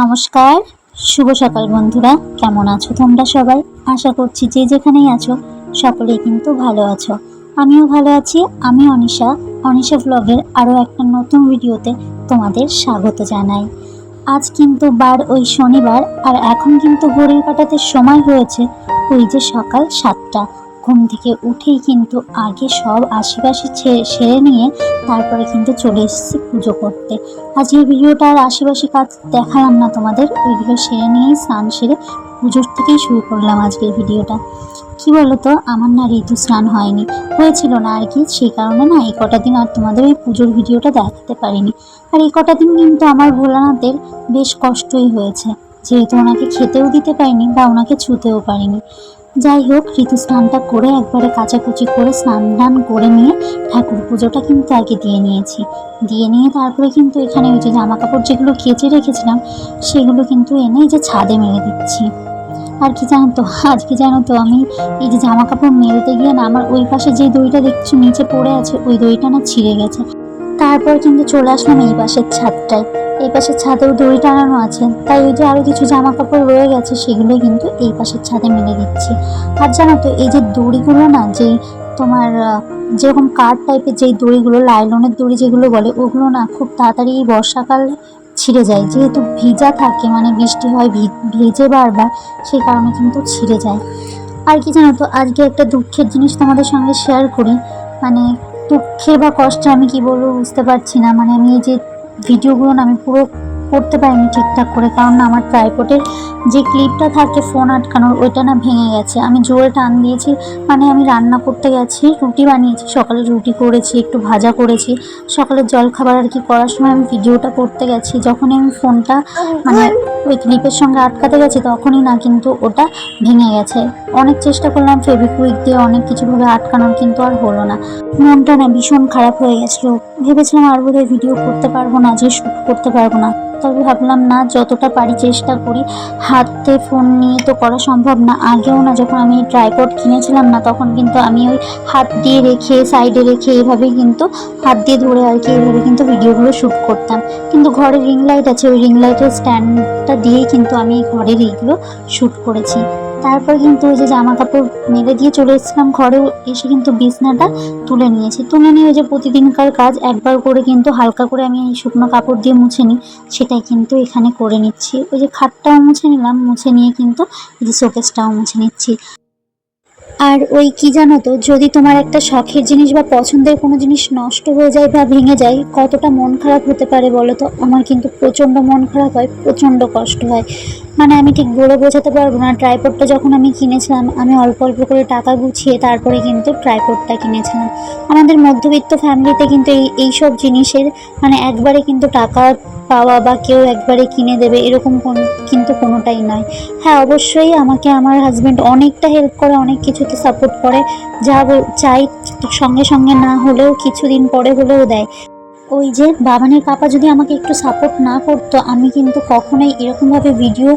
নমস্কার, শুভ সকাল বন্ধুরা। কেমন আছো তোমরা সবাই? আশা করছি যে যেখানেই আছো, সকলেই কিন্তু ভালো আছো। আমিও ভালো আছি, আমি অনিশা। অনিশা ব্লগের আরও একটা নতুন ভিডিওতে তোমাদের স্বাগত জানাই। আজ কিন্তু বার ওই শনিবার, আর এখন কিন্তু ঘড়ির কাটাতে সময় হয়েছে ওই যে সকাল সাতটা। ঘুম থেকে উঠেই কিন্তু আগে সব আশেপাশে সেরে নিয়ে তারপরে কিন্তু চলে এসেছি পুজো করতে। আজকের ভিডিওটা আর আশেপাশে কাজ দেখালাম না তোমাদের ওইগুলো সেরে নিয়েই স্নান সেরে পুজোর থেকেই শুরু করলাম আজকের ভিডিওটা। কি বলতো, আমার না ঋতু স্নান হয়নি। হয়েছিল না আর কি, সেই কারণে না এই কটা দিন আর তোমাদের ওই পুজোর ভিডিওটা দেখাতে পারিনি। আর এই কটা দিন কিন্তু আমার ভোলানাথের বেশ কষ্টই হয়েছে। যেহেতু ওনাকে খেতেও দিতে পারিনি বা ওনাকে ছুতেও পারিনি। যাই হোক ঋতু স্নানটা করে একবারে কাচাকুচি করে স্নান টান করে নিয়ে ঠাকুর পুজোটা কিন্তু আগে দিয়ে নিয়েছি। দিয়ে নিয়ে তারপরে কিন্তু এখানে ওই যে জামা কাপড় যেগুলো কেচে রেখেছিলাম, সেগুলো কিন্তু এনে যে ছাদে মেলে দিচ্ছি। আর কি জানো তো, আজকে জানো তো আমি এই যে জামা কাপড় মেলতে গিয়ে না আমার ওই পাশে যে দইটা দেখছ নিচে পড়ে আছে, ওই দইটা না ছিঁড়ে গেছে। তারপর কিন্তু চলে আসলাম এই পাশের ছাদটায়। এই পাশের ছাদেও দড়ি টানানো আছে। তাই ওই যে আরও কিছু জামা কাপড় রয়ে গেছে সেগুলো কিন্তু এই পাশের ছাদে মেলে দিচ্ছি। আর জানো তো, এই যে দড়িগুলো না, যেই তোমার যেরকম কাঠ টাইপের যেই দড়িগুলো, লাইলনের দড়ি যেগুলো বলে, ওগুলো না খুব তাড়াতাড়ি বর্ষাকালে ছিঁড়ে যায়। যেহেতু ভিজা থাকে মানে বৃষ্টি হয় ভিজে বারবার, সেই কারণে কিন্তু ছিঁড়ে যায়। আর কি জানো তো, আজকে একটা দুঃখের জিনিস তোমাদের সঙ্গে শেয়ার করি। মানে দুঃখের বা কষ্টে আমি কি বলব বুঝতে পারছি না। মানে আমি এই যে ভিডিওগুলো না আমি পুরো করতে পারিনি ঠিকঠাক করে কারণ না আমার ট্রাইপোর্টের যে ক্লিপটা থাকে ফোন আটকানোর, ওইটা না ভেঙে গেছে। আমি জোরে টান দিয়েছি মানে আমি রান্না করতে গেছি, রুটি বানিয়েছি, সকালে রুটি করেছি, একটু ভাজা করেছি সকালের জল খাবার আর কি করার সময় আমি ভিডিওটা করতে গেছি। যখনই আমি ফোনটা মানে ওই ক্লিপের সঙ্গে আটকাতে গেছি, তখনই না কিন্তু ওটা ভেঙে গেছে। অনেক চেষ্টা করলাম ফেভিকুইক দিয়ে অনেক কিছুভাবে আটকানোর, কিন্তু আর হলো না। মনটা না ভীষণ খারাপ হয়ে গেছিল। ভেবেছিলাম আর বোধহয় ভিডিও করতে পারব না, যে শ্যুট করতে পারব না। তবে ভাবলাম, না, যতটা পারি চেষ্টা করি। হাতে ফোন নিয়ে তো করা সম্ভব না। আগেও না যখন আমি ট্রাইপড কিনেছিলাম না, তখন কিন্তু আমি ওই হাত দিয়ে রেখে সাইডে রেখে এভাবেই কিন্তু হাত দিয়ে ধরে আর কি এভাবে কিন্তু ভিডিওগুলো শ্যুট করতাম। কিন্তু ঘরে রিং লাইট আছে, ওই রিং লাইটের স্ট্যান্ডটা দিয়েই কিন্তু আমি ঘরের এইগুলো শ্যুট করেছি। তারপর কিন্তু ওই যে জামা কাপড় মেলে দিয়ে চলে এসেছিলাম ঘরে, এসে কিন্তু বিছনাটা তুলে নিয়েছি। তুলে নিয়ে ওই যে প্রতিদিনকার কাজ, একবার করে কিন্তু হালকা করে আমি এই শুকনো কাপড় দিয়ে মুছে নিই, সেটাই কিন্তু এখানে করে নিচ্ছি। ওই যে খাটটাও মুছে নিলাম, মুছে নিয়ে কিন্তু এই যে শোকেসটাও মুছে নিচ্ছি। আর ওই কি জানো তো, যদি তোমার একটা শখের জিনিস বা পছন্দের কোনো জিনিস নষ্ট হয়ে যায় বা ভেঙে যায়, কতটা মন খারাপ হতে পারে বলো তো? আমার কিন্তু প্রচণ্ড মন খারাপ হয়, প্রচণ্ড কষ্ট হয়। মানে আমি ঠিক বলে বোঝাতে পারব না। ট্রাইপডটা যখন আমি কিনেছিলাম, আমি অল্প অল্প করে টাকা গুছিয়ে তারপরে কিন্তু ট্রাইপডটা কিনেছিলাম। আমাদের মধ্যবিত্ত ফ্যামিলিতে কিন্তু এই এইসব জিনিসের মানে একবারে কিন্তু টাকা পাওয়া বা কেউ একবারে কিনে দেবে এরকম কোন, কিন্তু কোনোটাই নয়। হ্যাঁ অবশ্যই আমাকে আমার হাজব্যান্ড অনেকটা হেল্প করে, অনেক কিছুতে সাপোর্ট করে। যা চাই সঙ্গে সঙ্গে না হলেও কিছুদিন পরে হলেও দেয়। ওই যে বাবানের পাপা যদি আমাকে একটু সাপোর্ট না করতো, আমি কিন্তু কখনোই এরকমভাবে ভিডিও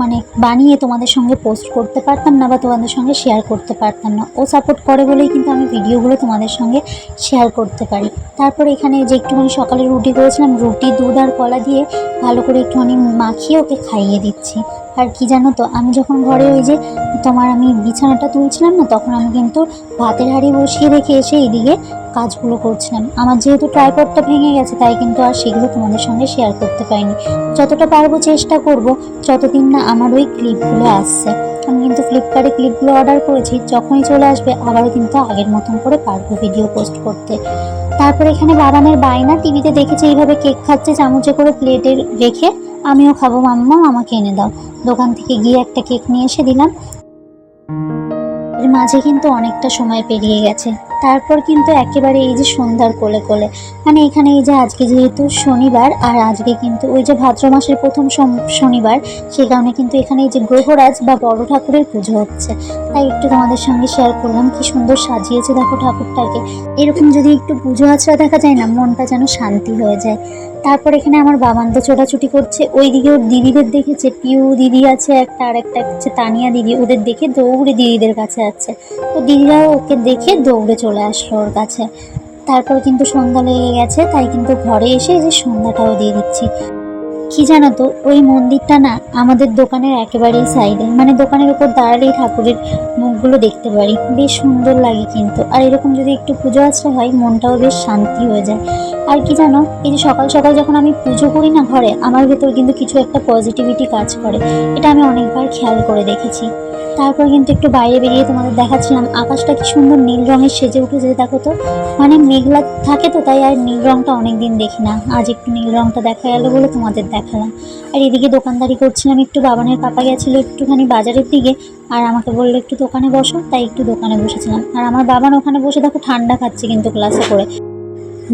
মানে বানিয়ে তোমাদের সঙ্গে পোস্ট করতে পারতাম না বা তোমাদের সঙ্গে শেয়ার করতে পারতাম না। ও সাপোর্ট করে বলেই কিন্তু আমি ভিডিওগুলো তোমাদের সঙ্গে শেয়ার করতে পারি। তারপর এখানে যে একটুখানি সকালে রুটি করেছিলাম, রুটি, দুধ আর কলা দিয়ে ভালো করে একটুখানি মাখিয়ে ওকে খাইয়ে দিচ্ছি। আর কি জানো তো, আমি যখন ঘরে ওই যে তোমার আমি বিছানাটা তুলছিলাম না, তখন আমি কিন্তু ভাতের হাঁড়ি বসিয়ে রেখে এসে এইদিকে কাজগুলো করছিলাম। আমার যেহেতু ট্রাইপডটা ভেঙে গেছে, তাই কিন্তু আর সেগুলো তোমাদের সঙ্গে শেয়ার করতে পারিনি। যতটা পারব চেষ্টা করব, যতদিন না আমার ওই ক্লিপগুলো আসছে। আমি কিন্তু ফ্লিপকার্টে ক্লিপগুলো অর্ডার করেছি, যখনই চলে আসবে আবারও কিন্তু আগের মতন করে পারব ভিডিও পোস্ট করতে। তারপর এখানে বাবানের বায়না টিভিতে দেখেছে, এইভাবে কেক খাচ্ছে, চামচে করে প্লেটে রেখে আমিও খাব, মাম্মা, আমাকে এনে দাও। দোকান থেকে গিয়ে একটা কেক নিয়ে এসে দিলাম। এর মাঝে কিন্তু অনেকটা সময় পেরিয়ে গেছে। তারপর কিন্তু একেবারে এই যে সন্ধ্যার কোলে কোলে। মানে এখানে এই যে আজকে যেহেতু শনিবার, আর আজকে কিন্তু ওই যে ভাদ্র মাসের প্রথম শনিবার সেই কারণে কিন্তু এখানে এই যে গ্রহরাজ বা বড় ঠাকুরের পুজো হচ্ছে। তাই একটু তোমাদের সঙ্গে শেয়ার করলাম, কি সুন্দর সাজিয়েছে দেখো ঠাকুরটাকে। এরকম যদি একটু পুজো আচরা দেখা যায় না, মনটা যেন শান্তি হয়ে যায়। তারপর এখানে আমার বাবান তো ছোটাছুটি করছে। ওই দিকে ওর দিদিদের দেখেছে, পিউ দিদি আছে একটা আর একটা হচ্ছে তানিয়া দিদি। ওদের দেখে দৌড়ে দিদিদের কাছে আছে ও দিদিরাও ওকে দেখে দৌড়ে চলে আসলো ওর কাছে। তারপর কিন্তু সন্ধ্যা লেগে গেছে, তাই কিন্তু ঘরে এসে যে সন্ধ্যাটাও দিয়ে দিচ্ছি। কি জানো তো, ওই মন্দিরটা না আমাদের দোকানের একেবারেই সাইডে মানে দোকানের উপর দাঁড়ালেই ঠাকুরের মুখগুলো দেখতে পারি। বেশ সুন্দর লাগে কিন্তু। আর এরকম যদি একটু পুজো আশ্রা হয়, মনটাও বেশ শান্তি হয়ে যায়। আর কি জানো, এই যে সকাল সকাল যখন আমি পুজো করি না ঘরে, আমার ভেতর কিন্তু কিছু একটা পজিটিভিটি কাজ করে। এটা আমি অনেকবার খেয়াল করে দেখেছি। তারপর কিন্তু একটু বাইরে বেরিয়ে তোমাদের দেখাচ্ছিলাম। আকাশটা কি সুন্দর নীল রঙের সেজে উঠেছে দেখো তো। মানে মেঘলা থাকে তো, তাই আর নীল রঙটা অনেক দিন দেখি না। আজ একটু নীল রঙটা দেখা গেলো বলে তোমাদের দেখালাম। আর এদিকে দোকানদারি করছিলাম, একটু বাবানের পাপা গেছিল একটুখানি বাজারের দিকে, আর আমাকে বলল একটু দোকানে বসো, তাই একটু দোকানে বসেছিলাম। আর আমার বাবান ওখানে বসে দেখো ঠান্ডা খাচ্ছে কিন্তু ক্লাসে করে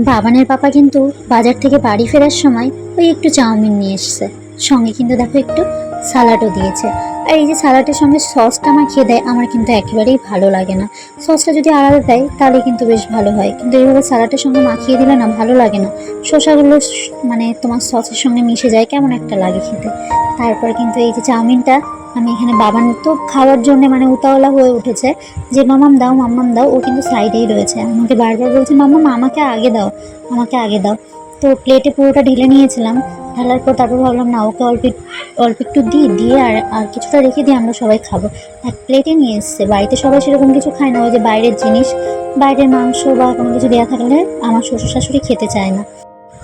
বাবানের পাপা কিন্তু বাজার থেকে বাড়ি ফেরার সময় ওই একটু চাউমিন নিয়ে এসছে। সঙ্গে কিন্তু দেখো একটু সালাডও দিয়েছে। আর এই যে সালাডের সঙ্গে সসটা মাখিয়ে দেয়, আমার কিন্তু একেবারেই ভালো লাগে না। সসটা যদি আলাদা দেয়, তাহলে কিন্তু বেশ ভালো হয়। কিন্তু এইভাবে সালাডের সঙ্গে মাখিয়ে দিলে না ভালো লাগে না। শসাগুলো মানে তোমার সসের সঙ্গে মিশে যায়, কেমন একটা লাগে খেতে। তারপর কিন্তু এই যে চাউমিনটা, আমি এখানে বাবান তো খাওয়ার জন্য মানে উতাওলা হয়ে উঠেছে। যে মামাম দাও, মাম্মাম দাও, ও কিন্তু সাইডেই রয়েছে। আমাকে বারবার বলছে মাম্মাম আমাকে আগে দাও, আমাকে আগে দাও। তো প্লেটে পুরোটা ঢেলে নিয়েছিলাম। ঢালার পর তারপর ভাবলাম, না, ওকে অল্প অল্প একটু দিই, দিয়ে আর আর কিছুটা রেখে দিয়ে আমরা সবাই খাব। এক প্লেটে নিয়ে এসছে। বাড়িতে সবাই সেরকম কিছু খায় না, ওই যে বাইরের জিনিস, বাইরের মাংস বা কোনো কিছু দেওয়া থাকলে আমার শ্বশুর শাশুড়ি খেতে চায় না।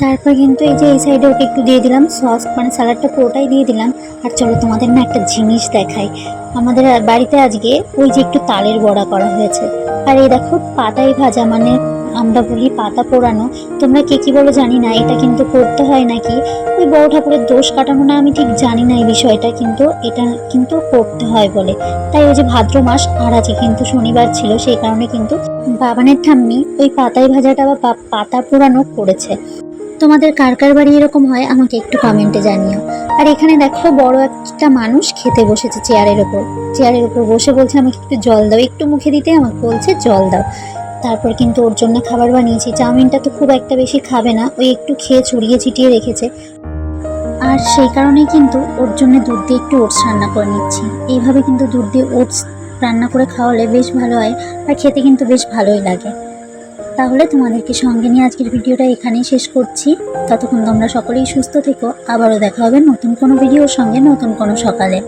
তারপর কিন্তু এই যে এই সাইডে ওকে একটু দিয়ে দিলাম সস মানে স্যালাডটা পুরোটাই দিয়ে দিলাম। আর চলো তোমাদের না একটা জিনিস দেখাই। আমাদের বাড়িতে আজকে ওই যে একটু তালের বড়া করা হয়েছে। আর এই দেখো, পাতায় ভাজা মানে আমরা বলি পাতা পোড়ানো। তোমরা কে কি বলো জানি না, এটা কিন্তু করতে হয় নাকি? ওই বড় ঠাকুরের দোষ কাটানো না, আমি ঠিক জানি না এই বিষয়টা, কিন্তু এটা কিন্তু করতে হয় বলে। তাই ওই যে ভাদ্র মাস, আর আজকে কিন্তু শনিবার ছিল, সেই কারণে কিন্তু বাবানের ঠাম্মি ওই পাতায় ভাজাটা বা পাতা পোড়ানো করেছে। তোমাদের কার কার বাড়ি এরকম হয়, আমাকে একটু কমেন্টে জানিও। আর এখানে দেখো, বড় একটা মানুষ খেতে বসেছে চেয়ারের ওপর। চেয়ারের ওপর বসে বলছে, আমাকে একটু জল দাও, একটু মুখে দিতে আমাকে বলছে, জল দাও। তারপর কিন্তু ওর জন্য খাবার বানিয়েছি। চাউমিনটা তো খুব একটা বেশি খাবে না, ওই একটু খেয়ে ছড়িয়ে ছিটিয়ে রেখেছে। আর সেই কারণেই কিন্তু ওর জন্য দুধ দিয়ে একটু ওটস রান্না করে নিচ্ছি। এইভাবে কিন্তু দুধ দিয়ে ওটস রান্না করে খাওয়ালে বেশ ভালো হয় আর খেতে কিন্তু বেশ ভালোই লাগে। তাহলে তোমাদেরকে সঙ্গে নিয়ে আজকের ভিডিওটা এখানেই শেষ করছি। ততক্ষণ তোমরা সকলেই সুস্থ থেকো। আবারও দেখা হবে নতুন কোনো ভিডিওর সঙ্গে নতুন কোনো সকালে।